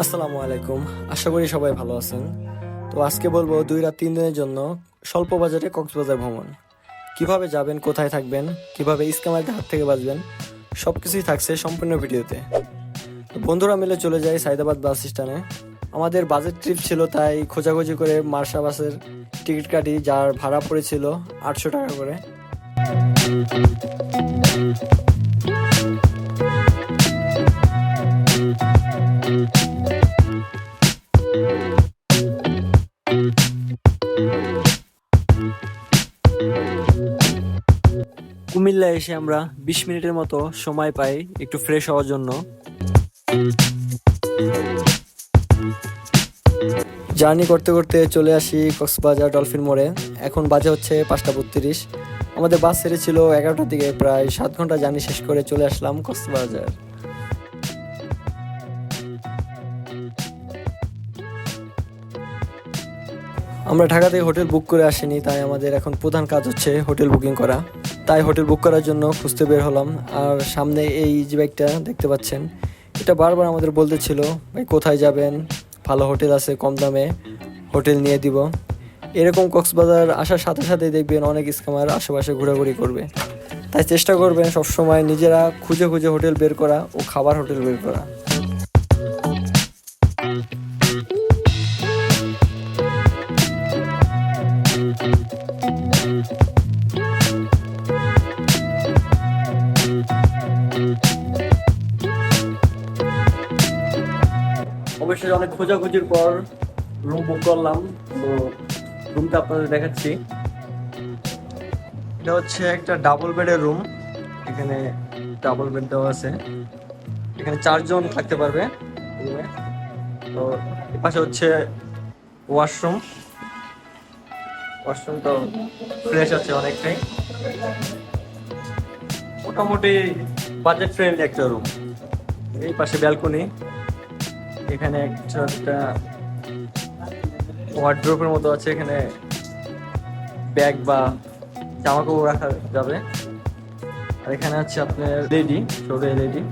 আসসালামু আলাইকুম। আশা করি সবাই ভালো আছেন। তো আজকে বলব দুই রাত, তিন দিনের জন্য স্বল্প বাজারে কক্সবাজার ভ্রমণ। কীভাবে যাবেন, কোথায় থাকবেন, কীভাবে স্ক্যামারদের হাত থেকে বাঁচবেন সব কিছুই থাকছে সম্পূর্ণ ভিডিওতে। তো বন্ধুরা মিলে চলে যাই সাইদাবাদ বাস স্ট্যান্ডে। আমাদের বাজেট ট্রিপ ছিল তাই খোঁজাখুঁজি করে মার্শা বাসের টিকিট কাটি, যার ভাড়া পড়েছিল আটশো টাকা করে। কুমিল্লা এসে আমরা বিশ মিনিটের মতো সময় পাই একটু ফ্রেশ হওয়ার জন্য। জার্নি করতে করতে চলে আসি কক্সবাজার ডলফিন মোড়ে। এখন বাজে হচ্ছে পাঁচটা বত্রিশ। আমাদের বাস ছেড়েছিল এগারোটার দিকে, প্রায় সাত ঘণ্টা জার্নি শেষ করে চলে আসলাম কক্সবাজার। আমরা ঢাকা থেকে হোটেল বুক করে আসিনি, তাই আমাদের এখন প্রধান কাজ হচ্ছে হোটেল বুকিং করা। তাই হোটেল বুক করার জন্য খুঁজতে বের হলাম। আর সামনে এই যে বাইকটা দেখতে পাচ্ছেন, এটা বারবার আমাদের বলতে ছিল, ভাই, কোথায় যাবেন? ভালো হোটেল আছে, কম দামে হোটেল নিয়ে দিব। এরকম কক্সবাজার আসার সাথে সাথে দেখবেন অনেক স্কামার আশেপাশে ঘোরাঘুরি করবে। তাই চেষ্টা করবেন সবসময় নিজেরা খুঁজে খুঁজে হোটেল বের করা ও খাবার হোটেল বের করা। অনেক খোঁজাখুঁজির পর রুম বুক করলাম, তো রুমটা আপনাদের দেখাচ্ছি। এটা হচ্ছে একটা ডাবল বেডের রুম এখানে ডাবল বেড দেওয়া আছে। এখানে চারজন থাকতে পারবে। তো পাশে হচ্ছে ওয়াশরুম ওয়াশরুম তো ফ্রেশ আছে অনেকটাই। মোটামুটি বাজেট ফ্রেন্ডলি একটা রুম এই পাশে ব্যালকনি এখানে একটা ওয়ার্ড্রোপের মতো আছে, এখানে ব্যাগ বা জামা কাপড় রাখা যাবে। আর এখানে আছে আপনার লেডি ছোট লেডি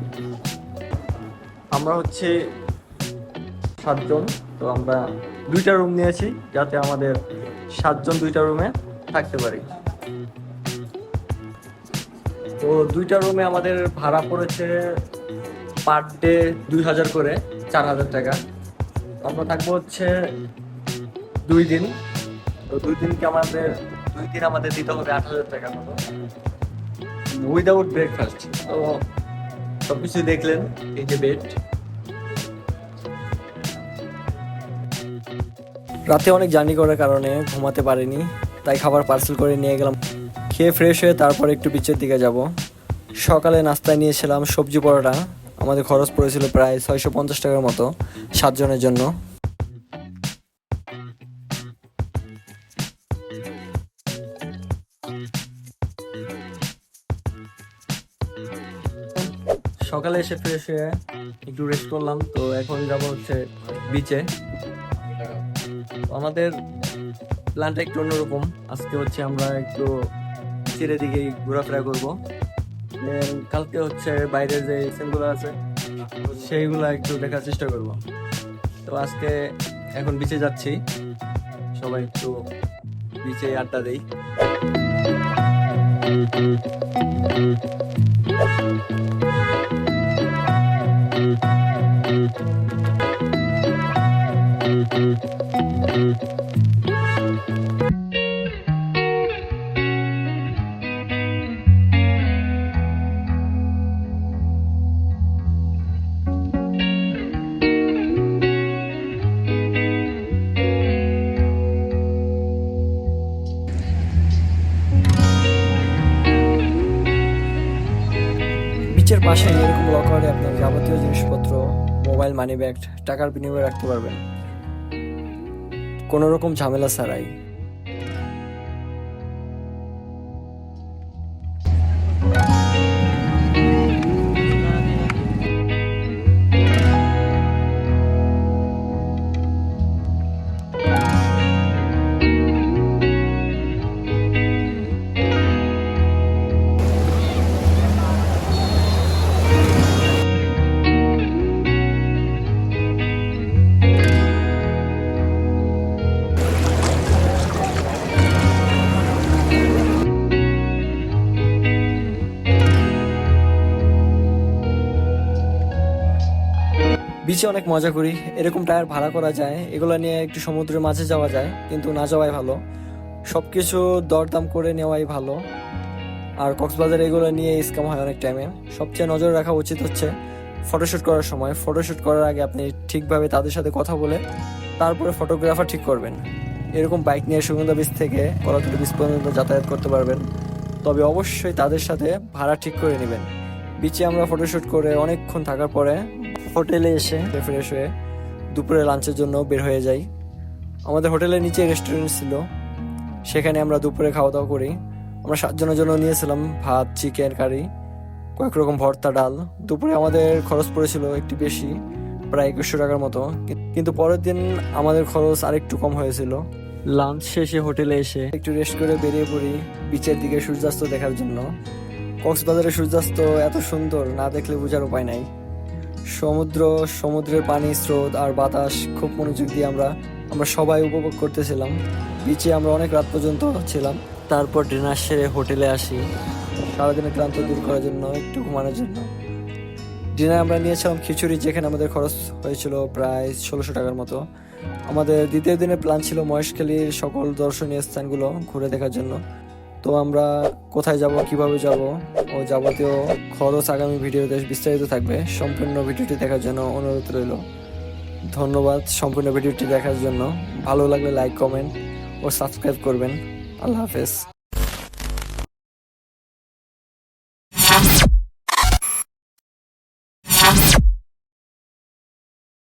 আমরা হচ্ছে সাতজন, তো আমরা দুইটা রুম নিয়েছি যাতে আমাদের সাতজন দুইটা রুমে থাকতে পারি। তো দুইটা রুমে আমাদের ভাড়া পড়েছে পার ডে দুই হাজার করে, চার হাজার টাকা। আমরা থাকব হচ্ছে দুই দিন। তো দুই দিনকে আমাদের, দুই দিন আমাদের দিতে হবে আট হাজার টাকা মতো। উইদাউট ব্রেকফাস্ট তো সব কিছু দেখলেন, এই যে বেড রাতে অনেক জার্নি করার কারণে ঘুমাতে পারিনি, তাই খাবার পার্সেল করে নিয়ে গেলাম। খেয়ে ফ্রেশ হয়ে তারপর একটু বিচের দিকে যাব। সকালে নাস্তায় নিয়েছিলাম সবজি পরোটা। আমাদের খরচ পড়েছিল প্রায় ছয়শো পঞ্চাশ টাকার মতো সাতজনের জন্য। সকালে এসে ফ্রেশ হয়ে একটু রেস্ট করলাম, তো এখন যাব হচ্ছে বিচে আমাদের প্ল্যানটা একটু অন্যরকম। আজকে হচ্ছে আমরা একটু বিচের দিকেই ঘোরাফেরা করব। কালকে হচ্ছে বাইরে যে সিনগুলো আছে, সেইগুলো একটু দেখার চেষ্টা করব। তো আজকে এখন বিচে যাচ্ছি। সবাই একটু বিচে আড্ডা দেই। পাশে এরকম লকারে আপনার যাবতীয় জিনিসপত্র মোবাইল মানি ব্যাগ টাকার বিনিময়ে রাখতে পারবেন। কোনো রকম ঝামেলা ছাড়াই। বিচে অনেক মজা করি, এরকম টায়ার ভাড়া করা যায়, এগুলো নিয়ে একটু সমুদ্রের মাঝে যাওয়া যায়, কিন্তু না যাওয়াই ভালো। সব কিছু দরদাম করে নেওয়াই ভালো। আর কক্সবাজার এগুলো নিয়ে স্ক্যাম হয় অনেক টাইমে সবচেয়ে নজর রাখা উচিত হচ্ছে ফটোশ্যুট করার সময়। ফটোশ্যুট করার আগে আপনি ঠিকভাবে তাদের সাথে কথা বলে, তারপরে ফটোগ্রাফার ঠিক করবেন। এরকম বাইক নিয়ে সুগন্ধা বিচ থেকে কলাতুলি বিচ পর্যন্ত যাতায়াত করতে পারবেন। তবে অবশ্যই তাদের সাথে ভাড়া ঠিক করে নেবেন। বিচে আমরা ফটোশ্যুট করে অনেকক্ষণ থাকার পরে হোটেলে এসে ফ্রেশ হয়ে দুপুরে লাঞ্চের জন্য বের হয়ে যাই। আমাদের হোটেলের নিচে রেস্টুরেন্ট ছিল। সেখানে আমরা দুপুরে খাওয়া দাওয়া করি। আমরা সাতজনের জন্য নিয়েছিলাম ভাত চিকেন কারি কয়েক রকম ভর্তা, ডাল। দুপুরে আমাদের খরচ পড়েছিল একটু বেশি, প্রায় একুশশো টাকার মতো। কিন্তু পরের দিন আমাদের খরচ আরেকটু কম হয়েছিল। লাঞ্চ শেষে হোটেলে এসে একটু রেস্ট করে বেরিয়ে পড়ি বিচের দিকে সূর্যাস্ত দেখার জন্য। কক্সবাজারের সূর্যাস্ত এত সুন্দর, না দেখলে বোঝার উপায় নাই। সমুদ্র, সমুদ্রের পানি স্রোত আর বাতাস খুব মনোযোগ দিয়ে আমরা আমরা সবাই উপভোগ করতেছিলাম। বিচে আমরা অনেক রাত পর্যন্ত ছিলাম। তারপর ডিনার সেরে হোটেলে আসি। সারাদিনের ক্লান্ত দূর করার জন্য, একটু ঘুমানোর জন্য। ডিনার আমরা নিয়েছিলাম খিচুড়ি, যেখানে আমাদের খরচ হয়েছিল প্রায় ষোলোশো টাকার মতো। আমাদের দ্বিতীয় দিনের প্ল্যান ছিল মহেশখালীর সকল দর্শনীয় স্থানগুলো ঘুরে দেখার জন্য। তো আমরা কোথায় যাব, কীভাবে যাব, ও যাবতীয় খরচ আগামী ভিডিওতে বিস্তারিত থাকবে। সম্পূর্ণ ভিডিওটি দেখার জন্য অনুরোধ রইল। ধন্যবাদ সম্পূর্ণ ভিডিওটি দেখার জন্য। ভালো লাগলে লাইক কমেন্ট ও সাবস্ক্রাইব করবেন। আল্লাহ হাফেজ।